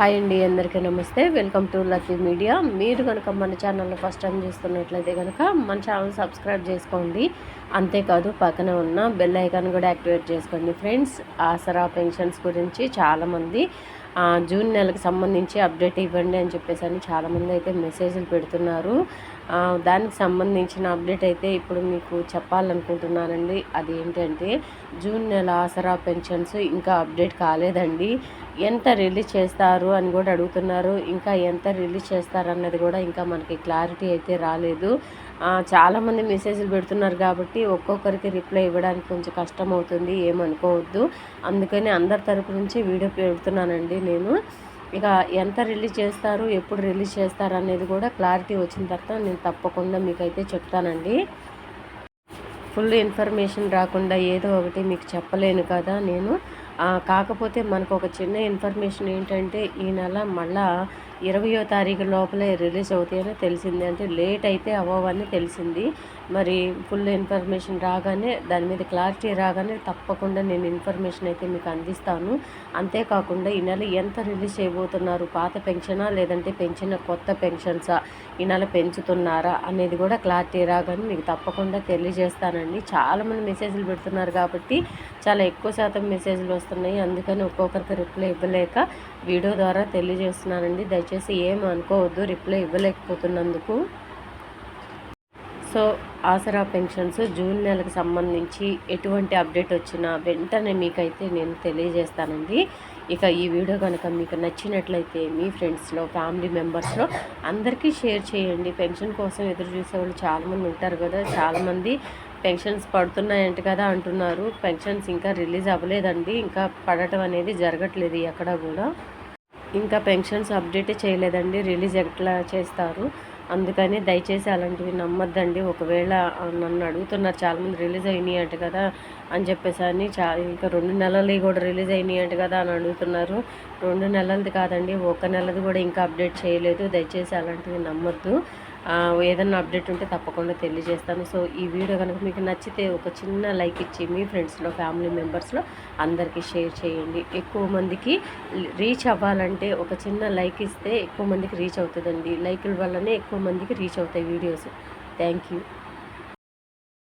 Hi అండి అందరికీ నమస్తే. Welcome to lucky media. మీరు కనుక మన ఛానల్ని ఫస్ట్ టైం చూస్తున్నట్లయితే కనుక మన ఛానల్ సబ్స్క్రైబ్ చేసుకోండి. అంతేకాదు పక్కన ఉన్న బెల్ ఐకాన్ కూడా యాక్టివేట్ చేసుకోండి ఫ్రెండ్స్. ఆసరా పెన్షన్స్ గురించి చాలామంది జూన్ నెలకు సంబంధించి అప్డేట్ ఇవ్వండి అని చెప్పేసి అని చాలామంది అయితే మెసేజ్లు పెడుతున్నారు. దానికి సంబంధించిన అప్డేట్ అయితే ఇప్పుడు మీకు చెప్పాలనుకుంటున్నానండి. అది ఏంటంటే జూన్ నెల ఆసరా పెన్షన్స్ ఇంకా అప్డేట్ కాలేదండి. ఎంత రిలీజ్ చేస్తారు అని కూడా అడుగుతున్నారు. ఇంకా ఎంత రిలీజ్ చేస్తారు అన్నది కూడా ఇంకా మనకి క్లారిటీ అయితే రాలేదు. చాలామంది మెసేజ్లు పెడుతున్నారు కాబట్టి ఒక్కొక్కరికి రిప్లై ఇవ్వడానికి కొంచెం కష్టం అవుతుంది ఏమనుకోవద్దు. అందుకని అందరి తరపు నుంచి వీడియో పెడుతున్నానండి నేను. ఇక ఎంత రిలీజ్ చేస్తారు ఎప్పుడు రిలీజ్ చేస్తారు అనేది కూడా క్లారిటీ వచ్చిన తర్వాత నేను తప్పకుండా మీకైతే చెప్తానండి. ఫుల్ ఇన్ఫర్మేషన్ రాకుండా ఏదో ఒకటి మీకు చెప్పలేను కదా నేను. కాకపోతే మనకు ఒక చిన్న ఇన్ఫర్మేషన్ ఏంటంటే ఈ నెల మళ్ళా ఇరవయో తారీఖు లోపలే రిలీజ్ అవుతాయని తెలిసింది. అంటే లేట్ అయితే అవ్వవని తెలిసింది. మరి ఫుల్ ఇన్ఫర్మేషన్ రాగానే దాని మీద క్లారిటీ రాగానే తప్పకుండా నేను ఇన్ఫర్మేషన్ అయితే మీకు అందిస్తాను. అంతేకాకుండా ఈ నెల ఎంత రిలీజ్ చేయబోతున్నారు? పాత పెన్షనా? లేదంటే పెంచిన కొత్త పెన్షన్సా? ఈ నెల పెంచుతున్నారా? అనేది కూడా క్లారిటీ రాగానే మీకు తప్పకుండా తెలియజేస్తానండి. చాలామంది మెసేజ్లు పెడుతున్నారు కాబట్టి చాలా ఎక్కువ శాతం మెసేజ్లు వస్తాయి. వస్తున్నాయి అందుకని ఒక్కొక్కరికి రిప్లై ఇవ్వలేక వీడియో ద్వారా తెలియజేస్తున్నానండి. దయచేసి ఏం అనుకోవద్దు. రిప్లై ఇవ్వలేకపోతున్నందుకు సో ఆసరా పెన్షన్స్ జూన్ నెలకు సంబంధించి ఎటువంటి అప్డేట్ వచ్చినా వెంటనే మీకైతే నేను తెలియజేస్తానండి. ఇక ఈ వీడియో కనుక మీకు నచ్చినట్లయితే మీ ఫ్రెండ్స్లో ఫ్యామిలీ మెంబర్స్లో అందరికీ షేర్ చేయండి. పెన్షన్ కోసం ఎదురు చూసేవాళ్ళు చాలామంది ఉంటారు కదా చాలామంది పెన్షన్స్ పడుతున్నాయంట కదా అంటున్నారు. పెన్షన్స్ ఇంకా రిలీజ్ అవ్వలేదండి. ఇంకా పడటం అనేది జరగట్లేదు ఎక్కడ కూడా. ఇంకా పెన్షన్స్ అప్డేట్ చేయలేదండి. రిలీజ్ ఎట్లా చేస్తారు? అందుకని దయచేసి అలాంటివి నమ్మొద్దండి. ఒకవేళ నన్ను అడుగుతున్నారు చాలామంది రిలీజ్ అయినాయి అంట కదా అని చెప్పేసి అని చా ఇంకా రెండు నెలలు కూడా రిలీజ్ అయినాయి అంట కదా అని అడుగుతున్నారు. రెండు నెలలది కాదండి ఒక నెలది కూడా ఇంకా అప్డేట్ చేయలేదు. దయచేసి అలాంటివి నమ్మొద్దు. ఏదైనా ఏదన్నా అప్డేట్ ఉంటే తప్పకుండా తెలియజేస్తాను. సో ఈ వీడియో కనుక మీకు నచ్చితే ఒక చిన్న లైక్ ఇచ్చి మీ ఫ్రెండ్స్లో ఫ్యామిలీ మెంబర్స్లో అందరికీ షేర్ చేయండి. ఎక్కువ మందికి రీచ్ అవ్వాలంటే ఒక చిన్న లైక్ ఇస్తే ఎక్కువ మందికి రీచ్ అవుతుందండి. లైకుల వల్లనే ఎక్కువ మందికి రీచ్ అవుతాయి వీడియోస్. Thank you